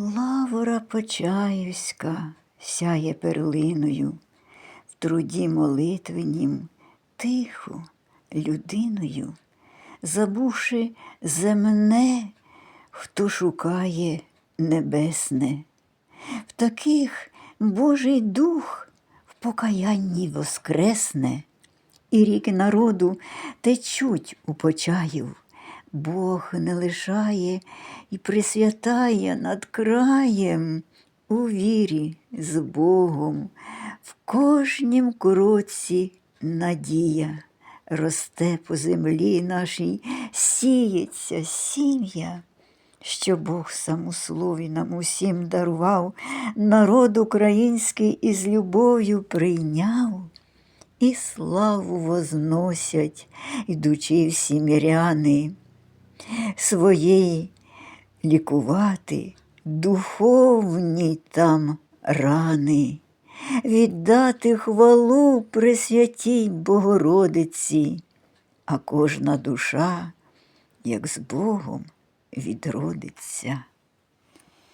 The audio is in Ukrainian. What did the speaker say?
Лавора Почаївська сяє перлиною, в труді молитвенім, тихо, людиною, забувши земне, хто шукає небесне. В таких Божий дух в покаянні воскресне, і ріки народу течуть у почаїв. Бог не лишає і присвятає над краєм у вірі з Богом. В кожнім кроці надія росте по землі нашій, сіється сім'я що Бог сам у слові нам усім дарував, народ український із любов'ю прийняв, і славу возносять, ідучи всі міряни, своєї лікувати духовні там рани, віддати хвалу Пресвятій Богородиці, а кожна душа, як з Богом, відродиться.